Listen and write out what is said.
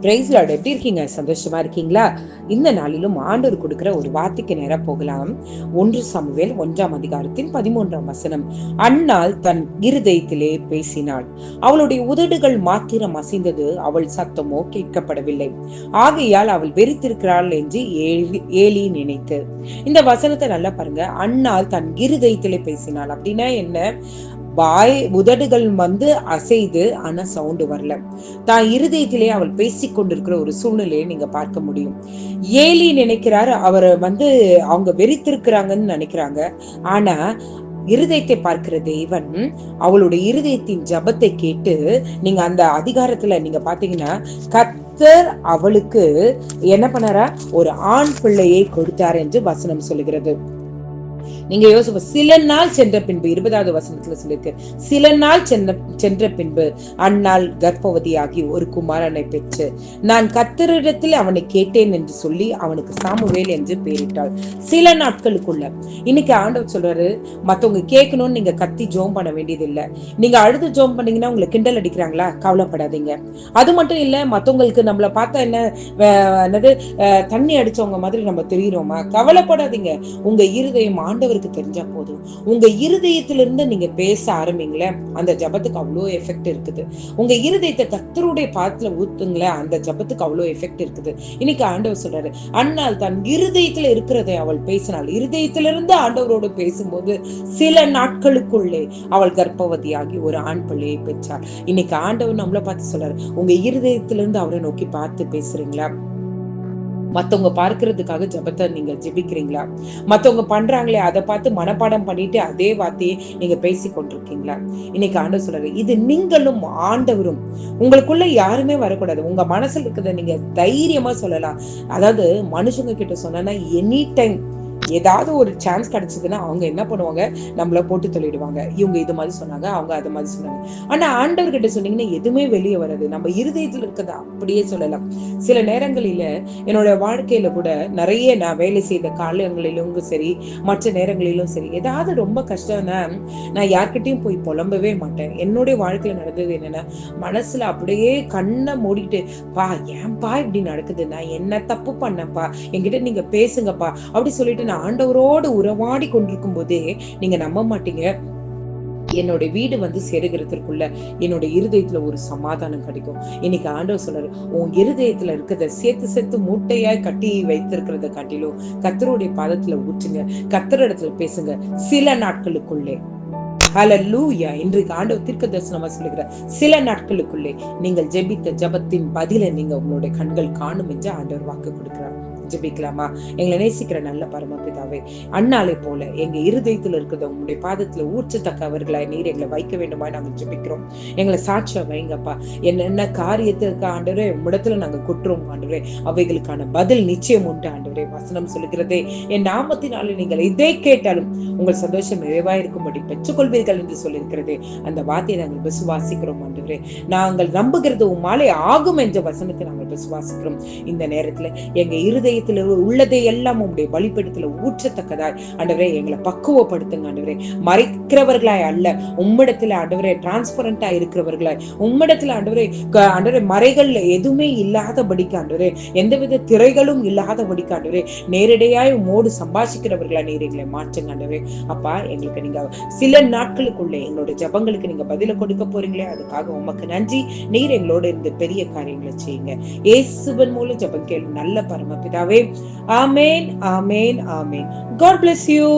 Price Lord எப்படி இருக்கீங்க? சந்தோஷமா இருக்கீங்களா? இந்த நாளிலும் ஆண்டவர் கொடுக்கிற ஒரு வார்த்தைக்கு நேரம் போகலாம். ஒன்று சமுவேல் ஒன்றாம் அதிகாரத்தின் பதிமூன்றாம் வசனம். அண்ணால் தன் இருதயத்திலே பேசினாள். அவளுடைய உதடுகள் மாத்திரம் அசைந்தது. அவள் சத்தமோ கேட்கப்படவில்லை. ஆகையால் அவள் வெறித்திருக்கிறாள் என்று ஏலி நினைத்து. இந்த வசனத்தை நல்லா பாருங்க. அண்ணால் தன் இருதயத்திலே பேசினாள். அப்படின்னா என்ன? வாய் உதடுகள் வந்து அசைது ஆனா சவுண்டு வரல. தான் இருதயத்திலே அவள் பேசிக் கொண்டிருக்கிற ஒரு சூழ்நிலையை நீங்க பார்க்க முடியும். ஏலி நினைக்கிறாரு அவரை வந்து அவங்க வெறித்திருக்கிறாங்கன்னு நினைக்கிறாங்க. ஆனா இருதயத்தை பார்க்கிற தெய்வன் அவளுடைய இருதயத்தின் ஜபத்தை கேட்டு நீங்க அந்த அதிகாரத்துல நீங்க பாத்தீங்கன்னா கத்தர் அவளுக்கு என்ன பண்ணாரா? ஒரு ஆண் பிள்ளையை கொடுத்தார் என்று வசனம் சொல்லுகிறது. நீங்க யோசிப்ப சில நாள் சென்ற பின்பு இருபதாவது வசனத்துல சொல்லியிருக்கு. சில நாள் சென்ற சென்ற பின்பு அந்நாள் கர்ப்பவதியாகி ஒரு குமாரனை பெற்று நான் கத்தரிடத்தில் அவனை கேட்டேன் என்று சொல்லி அவனுக்கு சாமுவேல் என்று பெயரிட்டாள். சில நாட்களுக்குள்ள. இன்னைக்கு ஆண்டவர் சொல்றாரு மத்தவங்க கேட்கணும்னு நீங்க கத்தி ஜோம் பண்ண வேண்டியது இல்ல நீங்க அழுது ஜோம் பண்ணீங்கன்னா உங்களை கிண்டல் அடிக்கிறாங்களா? கவலைப்படாதீங்க. அது மட்டும் இல்ல மத்தவங்களுக்கு நம்மளை பார்த்தா என்ன என்னது தண்ணி அடிச்சவங்க மாதிரி நம்ம தெரியுறோமா? கவலைப்படாதீங்க. உங்க இருதயம் ஆண்டவருக்கு தெரிஞ்சா போதும். உங்க இருதயத்திலிருந்து நீங்க பேச ஆரம்பிங்களேன் அந்த ஜபத்துக்கு அவ்வளோ எஃபெக்ட் இருக்குது. உங்க இருதயத்தை கத்தருடைய பாத்துல ஊத்துங்களேன் அந்த ஜபத்துக்கு அவ்வளோ எஃபெக்ட் இருக்குது. இன்னைக்கு ஆண்டவர் சொல்றாரு அண்ணால் தன் இருதயத்துல இருக்கிறதை அவள் பேசினாள். இருதயத்திலிருந்து ஆண்டவரோடு பேசும்போது சில நாட்களுக்குள்ளே அவள் கர்ப்பவதியாகி ஒரு ஆண் பிள்ளையை பெற்றாள். இன்னைக்கு ஆண்டவர் நம்மளை பார்த்து சொல்றாரு உங்க இருதயத்திலிருந்து அவரை நோக்கி பார்த்து பேசுறீங்களா? மத்தவங்க பார்க்கறதுக்காக ஜபத்தை நீங்க ஜெபிக்கிறீங்களா? மத்தவங்க பண்றாங்களே அதை பார்த்து மனப்பாடம் பண்ணிட்டு அதே வார்த்தையை நீங்க பேசி கொண்டிருக்கீங்களா? இன்னைக்கு ஆண்டவர் சொல்றாரு இது நீங்களும் ஆண்டவரும். உங்களுக்குள்ள யாருமே வரக்கூடாது. உங்க மனசுல இருக்கிறத நீங்க தைரியமா சொல்லலாம். அதாவது மனுஷங்க கிட்ட சொன்னா எனி டைம் ஏதாவது ஒரு சான்ஸ் கிடைச்சதுன்னா அவங்க என்ன பண்ணுவாங்க? நம்மள போட்டு தள்ளிடுவாங்க. இவங்க இது மாதிரி சொன்னாங்க அவங்க அது மாதிரி சொன்னாங்க. ஆனா ஆண்டவர்கிட்ட சொன்னீங்கன்னா எதுவுமே வெளியே வராது. நம்ம இருதயத்தில் இருக்கிறத அப்படியே சொல்லலாம். சில நேரங்களில என்னோட வாழ்க்கையில கூட நிறைய நான் வேலை செய்த காலங்களிலும் சரி மற்ற நேரங்களிலும் சரி ஏதாவது ரொம்ப கஷ்டம்னா நான் யார்கிட்டயும் போய் புலம்பவே மாட்டேன். என்னுடைய வாழ்க்கையில நடந்தது என்னன்னா மனசுல அப்படியே கண்ணை மூடிட்டு பா ஏன்பா இப்படி நடக்குது? நான் என்ன தப்பு பண்ணப்பா என்கிட்ட நீங்க பேசுங்கப்பா. அப்படி சொல்லிட்டு நான் ஆண்டவரோடு உறவாடி கொண்டிருக்கும் போதே நீங்க நம்ப மாட்டீங்க. என்னோட வீடு வந்து சேருகிறதுக்குள்ள என்னோட இருதயத்துல ஒரு சமாதானம் கிடைக்கும். இன்னைக்கு ஆண்டவர் சொல்றாரு உன் இருதயத்துல இருக்கிறத சேர்த்து சேர்த்து மூட்டையாய் கட்டி வைத்திருக்கிறத காட்டிலும் கத்தருடைய பாதத்துல ஊற்றுங்க கத்தர் இடத்துல பேசுங்க சில நாட்களுக்குள்ளே. ஹலலூயா இன்றைக்கு ஆண்டவர் தீர்க்க தரிசனமா சொல்லுகிற சில நாட்களுக்குள்ளே நீங்கள் ஜெபித்த ஜபத்தின் பதில நீங்க உங்களுடைய கண்கள் காணும் என்று ஆண்டவர் வாக்கு கொடுக்கிறார். ஜெபிக்கலாமா? எங்களை நேசிக்கிற நல்ல பரமபிதாவே அண்ணாலே போல எங்க இருதயத்தில் இருக்கிறத உங்களுடைய பாதத்துல ஊற்றத்தக்கவர்களாய் நீர் எங்களை வைக்க வேண்டுமா நாங்கள் ஜெபிக்கிறோம். எங்களை சாட்சியா வைங்கப்பா. என்னென்ன காரியத்திற்கு ஆண்டவரே உம்மிடத்துல நாங்க குற்றோம் ஆண்டவரே. அவைகளுக்கான பதில் நிச்சயம் உண்டு ஆண்டவரே. வசனம் சொல்லுகிறதே என் நாமத்தினாலே நீங்கள் இதை கேட்டாலும் உங்கள் சந்தோஷம் நிறைவா இருக்கும்படி பெற்றுக்கொள்வீர்கள் என்று சொல்லியிருக்கிறதே. அந்த வார்த்தையை நாங்கள் விசுவாசிக்கிறோம் ஆண்டவரே. நாங்கள் நம்புகிறது உம்மாலே ஆகும் என்ற வசனத்தை நாங்கள் விசுவாசிக்கிறோம். இந்த நேரத்துல எங்க இருதய இருதயத்தில் உள்ளதை எல்லாம் உங்களுடைய வழிபடுத்தல ஊற்றத்தக்கதாய். ஆண்டவரே எங்களை பக்குவப்படுத்துங்க ஆண்டவரே. மறைக்கிறவர்களாய் அல்ல உம்மிடத்துல ஆண்டவரே டிரான்ஸ்பரண்டா இருக்கிறவர்களாய். உம்மிடத்துல ஆண்டவரே ஆண்டவரே மறைகள்ல எதுவுமே இல்லாதபடிக்கு ஆண்டவரே எந்தவித திரைகளும் இல்லாதபடிக்கு ஆண்டவரே நேரடியாய் உமோடு சம்பாஷிக்கிறவர்களா நீர் எங்களை மாற்றுங்க ஆண்டவரே. அப்பா எங்களுக்கு நீங்க சில நாட்களுக்குள்ளே எங்களோட ஜபங்களுக்கு நீங்க பதில கொடுக்க போறீங்களே அதுக்காக உமக்கு நன்றி. நீர் எங்களோட இருந்து பெரிய காரியங்களை செய்யுங்க. ஏசுவன் மூலம் ஜபம் கேள்வி நல்ல பரமபிதாவே. കർത്താവേ ആമേൻ ആമേൻ ആമേൻ ഗോഡ് ബ്ലെസ് യു